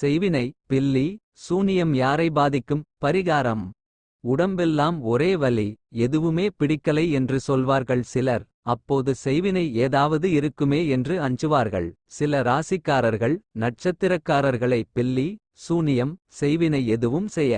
செய்வினை பில்லி சூனியம் யாரை பாதிக்கும்? பரிகாரம். உடம்பெல்லாம் ஒரே வலி எதுவுமே பிடிக்கலை என்று சொல்வார்கள் சிலர். அப்போது செய்வினை ஏதாவது இருக்குமே என்று அஞ்சுவார்கள். சில ராசிக்காரர்கள் நட்சத்திரக்காரர்களை பில்லி சூனியம் செய்வினை எதுவும் செய்ய.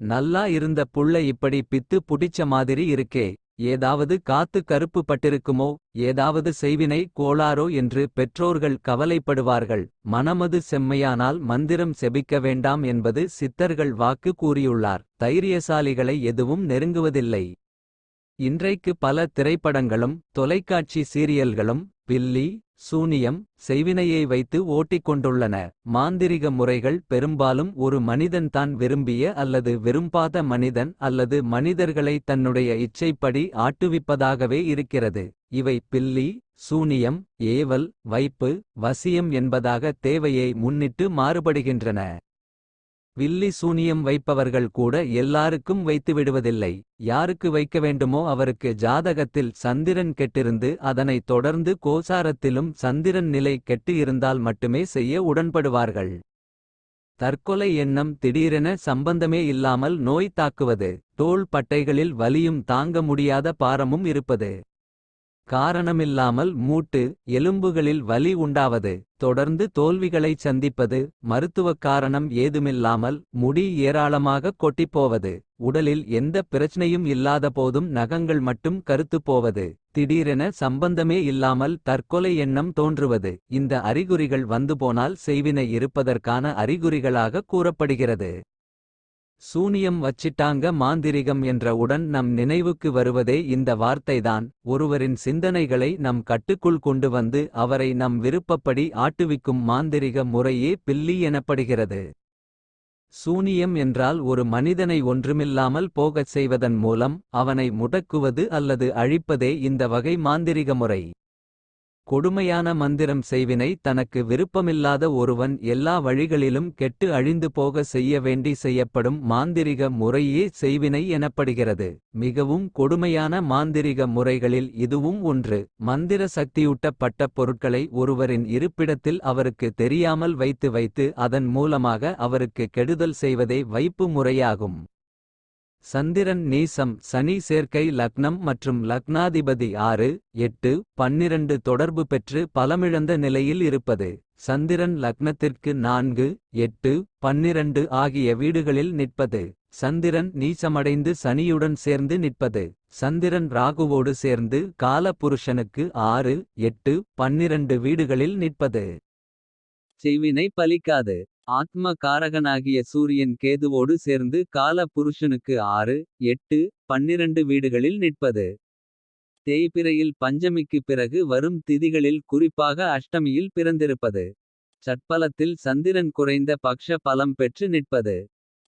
நல்லா இருந்த புள்ள இப்படி பித்து புடிச்ச மாதிரி இருக்கே. ஏதாவது காத்து கருப்பு பட்டிருக்குமோ? ஏதாவது செய்வினை கோளாரோ என்று பெற்றோர்கள் கவலைப்படுவார்கள். மனமது செம்மையானால் மந்திரம் செபிக்க வேண்டாம் என்பது சித்தர்கள் வாக்கு கூறியுள்ளார். தைரியசாலிகளை எதுவும் நெருங்குவதில்லை. இன்றைக்கு பல திரைப்படங்களும் தொலைக்காட்சி சீரியல்களும் பில்லி சூனியம் செய்வினையை வைத்து ஓட்டிக் கொண்டுள்ளன. மாந்திரிக முறைகள் பெரும்பாலும் ஒரு மனிதன் தான் விரும்பிய அல்லது விரும்பாத மனிதன் அல்லது மனிதர்களை தன்னுடைய இச்சைப்படி ஆட்டுவிப்பதாகவே இருக்கிறது. இவை பில்லி சூனியம் ஏவல் வைப்பு வசியம் என்பதாக தேவையை முன்னிட்டு மாறுபடுகின்றன. வில்லி சூனியம் வைப்பவர்கள் கூட எல்லாருக்கும் வைத்து விடுவதில்லை யாருக்கு வைக்க வேண்டுமோ அவருக்கு ஜாதகத்தில் சந்திரன் கெட்டிருந்து அதனை தொடர்ந்து கோசாரத்திலும் சந்திரன் நிலை கெட்டு இருந்தால் மட்டுமே செய்ய உடன்படுவார்கள். தற்கொலை எண்ணம் திடீரென சம்பந்தமே இல்லாமல் நோய் தாக்குவது. தோள் பட்டைகளில் வலியும் தாங்க முடியாத பாரமும் இருப்பது. காரணமில்லாமல் மூட்டு எலும்புகளில் வலி உண்டாவது. தொடர்ந்து தோல்விகளைச் சந்திப்பது மருத்துவக் காரணம் ஏதுமில்லாமல் முடி ஏராளமாக கொட்டிப்போவது. உடலில் எந்த பிரச்சனையும் இல்லாத போதும் நகங்கள் மட்டும் கருத்துப் போவது. திடீரென சம்பந்தமே இல்லாமல் தற்கொலை எண்ணம் தோன்றுவது. இந்த அறிகுறிகள் வந்துபோனால் செய்வினை இருப்பதற்கான அறிகுறிகளாக கூறப்படுகிறது. சூனியம் வச்சிட்டாங்க மாந்திரிகம் என்ற உடன் நம் நினைவுக்கு வருவதே இந்த வார்த்தைதான். ஒருவரின் சிந்தனைகளை நம் கட்டுக்குள் கொண்டு வந்து அவரை நம் விருப்பப்படி ஆட்டுவிக்கும் மாந்திரிக முறையே பில்லி எனப்படுகிறது. சூனியம் என்றால் ஒரு மனிதனை ஒன்றுமில்லாமல் போகச் செய்வதன் மூலம் அவனை முடக்குவது அல்லது அழிப்பதே இந்த வகை மாந்திரிக முறை. கொடுமையான மந்திரம் செய்வினை தனக்கு விருப்பமில்லாத ஒருவன் எல்லா வழிகளிலும் கெட்டு அழிந்து போக செய்ய வேண்டி செய்யப்படும் மாந்திரிக முறையே செய்வினை எனப்படுகிறது. மிகவும் கொடுமையான மாந்திரிக முறைகளில் இதுவும் ஒன்று. மந்திர சக்தியூட்டப்பட்ட பொருட்களை ஒருவரின் இருப்பிடத்தில் அவருக்கு தெரியாமல் வைத்து வைத்து அதன் மூலமாக அவருக்கு கெடுதல் செய்வதே வைப்பு முறையாகும். சந்திரன் நீசம் சனி சேர்க்கை லக்னம் மற்றும் லக்னாதிபதி ஆறு எட்டு பன்னிரண்டு தொடர்பு பெற்று பலமிழந்த நிலையில் இருப்பது. சந்திரன் லக்னத்திற்கு நான்கு எட்டு பன்னிரண்டு ஆகிய வீடுகளில் நிற்பது. சந்திரன் நீசமடைந்து சனியுடன் சேர்ந்து நிற்பது. சந்திரன் ராகுவோடு சேர்ந்து கால புருஷனுக்கு ஆறு எட்டு பன்னிரண்டு வீடுகளில் நிற்பது. செய்வினை பலிக்காது. ஆத்ம காரகனாகிய சூரியன் கேதுவோடு சேர்ந்து கால புருஷனுக்கு ஆறு எட்டு பன்னிரண்டு வீடுகளில் நிற்பது. தேய்பிறையில் பஞ்சமிக்கு பிறகு வரும் திதிகளில் குறிப்பாக அஷ்டமியில் பிறந்திருப்பது. சட்பலத்தில் சந்திரன் குறைந்த பக்ஷ பலம் பெற்று நிற்பது.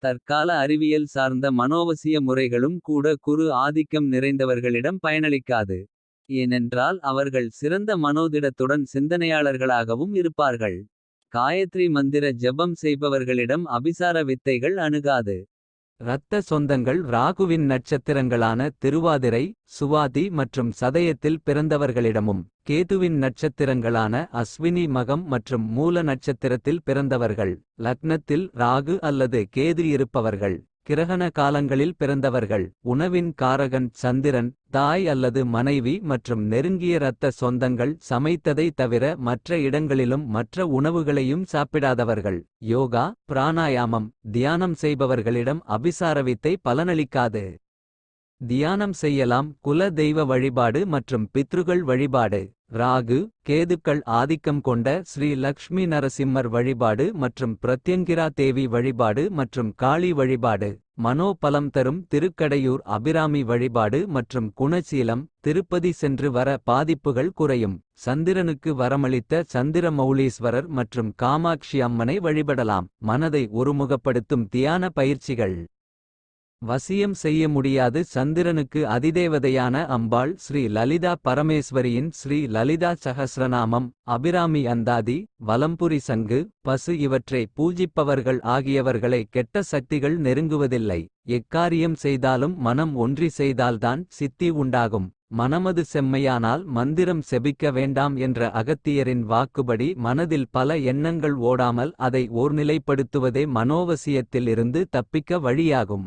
தற்கால அறிவியல் சார்ந்த மனோவசிய முறைகளும் கூட குரு ஆதிக்கம் நிறைந்தவர்களிடம் பயனளிக்காது. ஏனென்றால் அவர்கள் சிறந்த மனோதிடத்துடன் சிந்தனையாளர்களாகவும் இருப்பார்கள். காயத்ரி மந்திர ஜெபம் செய்பவர்களிடம் அபிசார வித்தைகள் அணுகாது. இரத்த சொந்தங்கள் ராகுவின் நட்சத்திரங்களான திருவாதிரை சுவாதி மற்றும் சதயத்தில் பிறந்தவர்களிடமும் கேதுவின் நட்சத்திரங்களான அஸ்வினி மகம் மற்றும் மூல நட்சத்திரத்தில் பிறந்தவர்கள் லக்னத்தில் ராகு அல்லது கேது இருப்பவர்கள். கிரகண காலங்களில் பிறந்தவர்கள் உணவின் காரகன் சந்திரன் தாய் அல்லது மனைவி மற்றும் நெருங்கிய இரத்த சொந்தங்கள் சமைத்ததை தவிர மற்ற இடங்களிலும் மற்ற உணவுகளையும் சாப்பிடாதவர்கள். யோகா பிராணாயாமம் தியானம் செய்பவர்களிடம் அபிசாரவித்தை பலனளிக்காது. தியானம் செய்யலாம். குல தெய்வ வழிபாடு மற்றும் பித்ருகள் வழிபாடு. ராகு கேதுக்கள் ஆதிக்கம் கொண்ட ஸ்ரீ லக்ஷ்மி நரசிம்மர் வழிபாடு மற்றும் பிரத்யங்கிரா தேவி வழிபாடு மற்றும் காளி வழிபாடு. மனோபலம் தரும் திருக்கடையூர் அபிராமி வழிபாடு மற்றும் குணசீலம் திருப்பதி சென்று வர பாதிப்புகள் குறையும். சந்திரனுக்கு வரமளித்த சந்திர மௌலீஸ்வரர் மற்றும் காமாட்சி அம்மனை வழிபடலாம். மனதை ஒருமுகப்படுத்தும் தியான பயிற்சிகள். வசியம் செய்ய முடியாது. சந்திரனுக்கு அதிதேவதையான அம்பாள் ஸ்ரீ லலிதா பரமேஸ்வரியின் ஸ்ரீ லலிதா சஹஸ்ரநாமம் அபிராமி அந்தாதி வலம்புரி சங்கு பசு இவற்றை பூஜிப்பவர்கள் ஆகியவர்களை கெட்ட சக்திகள் நெருங்குவதில்லை. எக்காரியம் செய்தாலும் மனம் ஒன்றி செய்தால்தான் சித்தி உண்டாகும். மனமது செம்மையானால் மந்திரம் செபிக்க வேண்டாம் என்ற அகத்தியரின் வாக்குபடி மனதில் பல எண்ணங்கள் ஓடாமல் அதை ஓர்நிலைப்படுத்துவதே மனோவசியத்தில் இருந்து தப்பிக்க வழியாகும்.